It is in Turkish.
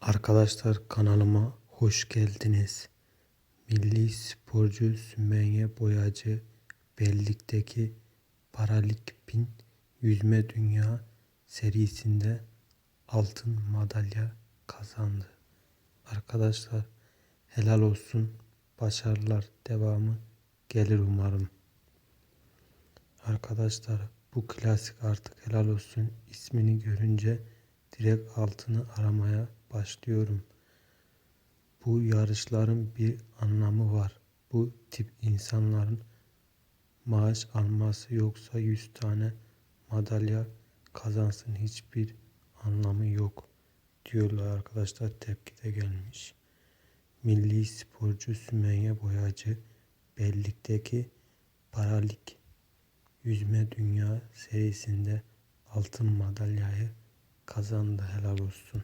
Arkadaşlar kanalıma hoş geldiniz. Milli sporcu Sümeyye Boyacı Bellik'teki Paralimpik Yüzme Dünya serisinde altın madalya kazandı. Arkadaşlar helal olsun. Başarılar devamı gelir umarım. Arkadaşlar bu klasik artık helal olsun ismini görünce direkt altını aramaya başlıyorum. Bu yarışların bir anlamı var. Bu tip insanların maaş alması yoksa 100 tane madalya kazansın hiçbir anlamı yok diyorlar arkadaşlar tepki de gelmiş. Milli sporcu Sümeyye Boyacı Bellik'teki Paralik Yüzme Dünya serisinde altın madalyayı kazandı helal olsun.